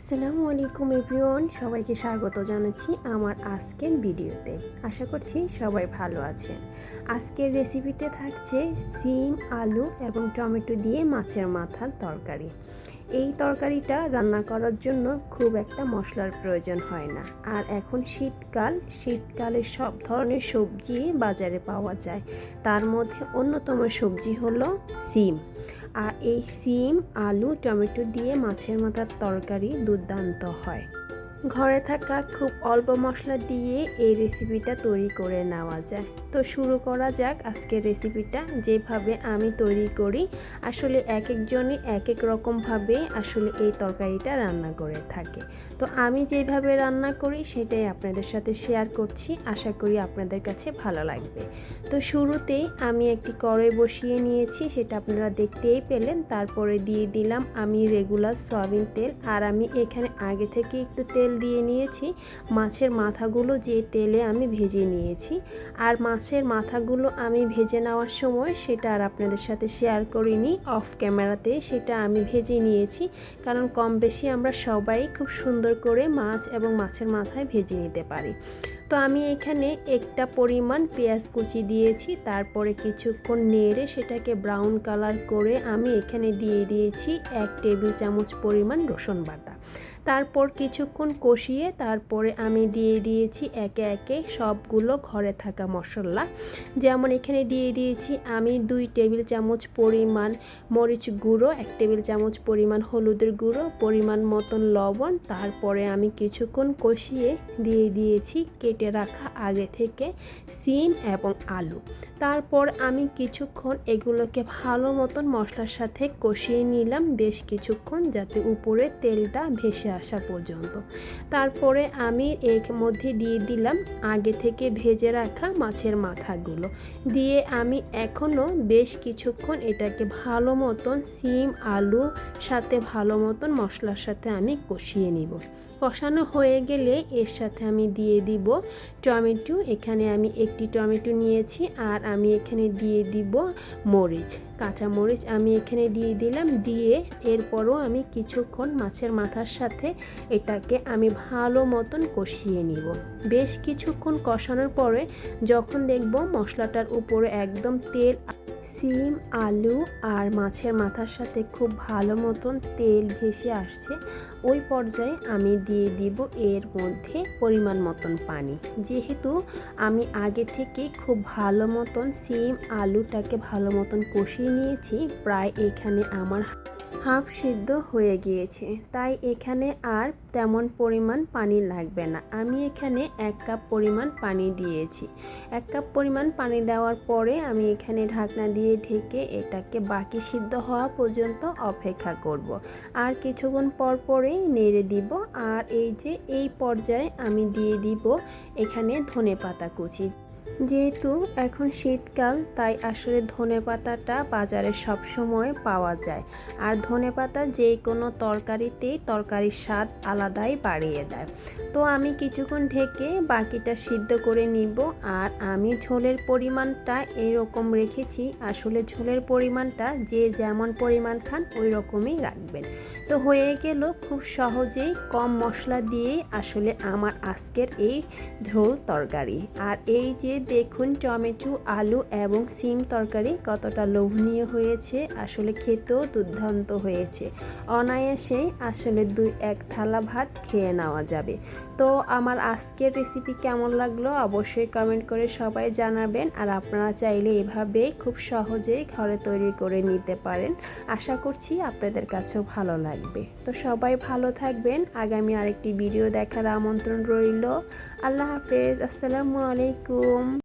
আসসালামু আলাইকুম এভরিওয়ান, সবাইকে স্বাগত জানাচ্ছি আমার আজকের ভিডিওতে। আশা করছি সবাই ভালো আছেন। আজকের রেসিপিতে থাকছে সিম, আলু এবং টমেটো দিয়ে মাছের মাথার তরকারি। এই তরকারিটা রান্না করার জন্য খুব একটা মশলার প্রয়োজন হয় না। আর এখন শীতকাল, শীতকালে সব ধরনের সবজি বাজারে পাওয়া যায়। তার মধ্যে অন্যতম সবজি হলো সিম। আর এই সিম আলু টমেটো দিয়ে মাছের মাথার তরকারি দুর্দান্ত হয়। ঘরে থাকা খুব অল্প মশলা দিয়ে এই রেসিপিটা তৈরি করে নেওয়া যায়। তো শুরু করা যাক আজকের রেসিপিটা যেভাবে আমি তৈরি করি। আসলে এক একজনই এক এক রকমভাবে আসলে এই তরকারিটা রান্না করে থাকে। তো আমি যেভাবে রান্না করি সেটাই আপনাদের সাথে শেয়ার করছি। আশা করি আপনাদের কাছে ভালো লাগবে। তো শুরুতেই আমি একটি কড়াই বসিয়ে নিয়েছি, সেটা আপনারা দেখতেই পেলেন। তারপরে দিয়ে দিলাম আমি রেগুলার সয়াবিন তেল। আর আমি এখানে আগে থেকে একটু তেল দিয়ে নিয়েছি। মাছের মাথাগুলো যে তেলে আমি ভেজে নিয়েছি। আর মাছের মাথাগুলো আমি ভেজে নেওয়ার সময় সেটা আর আপনাদের সাথে শেয়ার করিনি অফ ক্যামেরাতে সেটা আমি ভেজে নিয়েছি। কারণ কম বেশি আমরা সবাই খুব সুন্দর করে মাছ এবং মাছের মাথায় ভেজে নিতে পারি। তো আমি এখানে একটা পরিমাণ পেঁয়াজ কুচি দিয়েছি, তারপরে কিছুক্ষণ নেড়ে সেটাকে ব্রাউন কালার করে আমি এখানে দিয়ে দিয়েছি এক টেবিল চামচ পরিমাণ রসুন বাটা। তারপর কিছুক্ষণ কষিয়ে তারপরে আমি দিয়ে দিয়েছি একে একে সবগুলো ঘরে থাকা মশলা। যেমন এখানে দিয়ে দিয়েছি আমি দুই টেবিল চামচ পরিমাণ মরিচ গুঁড়ো, এক টেবিল চামচ পরিমাণ হলুদের গুঁড়ো, পরিমাণ মতন লবণ। তারপরে আমি কিছুক্ষণ কষিয়ে দিয়ে দিয়েছি কেটে রাখা আগে থেকে সিম এবং আলু। তারপর আমি কিছুক্ষণ এগুলোকে ভালো মতন মশলার সাথে কষিয়ে নিলাম বেশ কিছুক্ষণ যাতে উপরে তেলটা ভেসে আসা পর্যন্ত। তারপরে আমি এর মধ্যে দিয়ে দিলাম আগে থেকে ভেজে রাখা মাছের মাথাগুলো। দিয়ে আমি এখনও বেশ কিছুক্ষণ এটাকে ভালো মতন সিম, আলু সাথে ভালো মতন মশলার সাথে আমি কষিয়ে নিব। কষানো হয়ে গেলে এর সাথে আমি দিয়ে দিব টমেটো। এখানে আমি একটি টমেটো নিয়েছি আর আমি এখানে দিয়ে দিব মরিচ। কাঁচা মরিচ আমি এখানে দিয়ে দিলাম দিয়ে এরপরও আমি কিছুক্ষণ মাছের মাথার সাথে এটাকে আমি ভালো মতন কষিয়ে নিব। বেশ কিছুক্ষণ কষানোর পরে যখন দেখব মশলাটার উপরে একদম তেল সিম, আলু আর মাছের মাথার সাথে খুব ভালো মতন তেল ভেসে আসছে। ওই পর্যায়ে আমি দিয়ে দিব এর মধ্যে পরিমাণ মতন পানি। যেহেতু আমি আগে থেকে খুব ভালো মতন সিম, আলুটাকে ভালো মতন কষিয়ে নিয়েছি, প্রায় এখানে আমার হাফ সিদ্ধ হয়ে গিয়েছে, তাই এখানে আর তেমন পরিমাণ পানি লাগবে না। আমি এখানে এক কাপ পরিমাণ পানি দিয়েছি। এক কাপ পরিমাণ পানি দেওয়ার পরে আমি এখানে ঢাকনা দিয়ে ঢেকে এটাকে বাকি সিদ্ধ হওয়া পর্যন্ত অপেক্ষা করব। আর কিছুক্ষণ পর পরেই নেড়ে দিব। আর এই যে এই পর্যায়ে আমি দিয়ে দিব এখানে ধনে পাতা কুচি। যেহেতু এখন শীতকাল, তাই আসলে ধনে পাতাটা বাজারে সবসময় পাওয়া যায়। আর ধনে পাতা যে কোনো তরকারিতেই তরকারির স্বাদ আলাদাই বাড়িয়ে দেয়। তো আমি কিছুক্ষণ ঢেকে বাকিটা সিদ্ধ করে নিব। আর আমি ঝোলের পরিমাণটা এরকম রেখেছি, আসলে ঝোলের পরিমাণটা যে যেমন পরিমাণ খান ওই রকমই রাখবেন। তো হয়ে গেল খুব সহজেই কম মশলা দিয়েই আসলে আমার আজকের এই ঝোল তরকারি। আর এই যে দেখুন টমেটো, আলু এবং সিম তরকারি কতটা লোভনীয় হয়েছে, আসলে খেতেও দুর্দান্ত হয়েছে। অনায়াসেই আসলে দুই এক থালা ভাত খেয়ে নেওয়া যাবে। তো আমার আজকের রেসিপি কেমন লাগল অবশ্যই কমেন্ট করে সবাই জানাবেন আর আপনারা চাইলে এভাবে খুব সহজেই ঘরে তৈরি করে নিতে পারেন। আশা করছি আপনাদের কাছেও ভালো লাগবে। তো সবাই ভালো থাকবেন। আগামী আরেকটি ভিডিও দেখার আমন্ত্রণ রইল। আল্লাহ হাফেজ। আসসালামু আলাইকুম।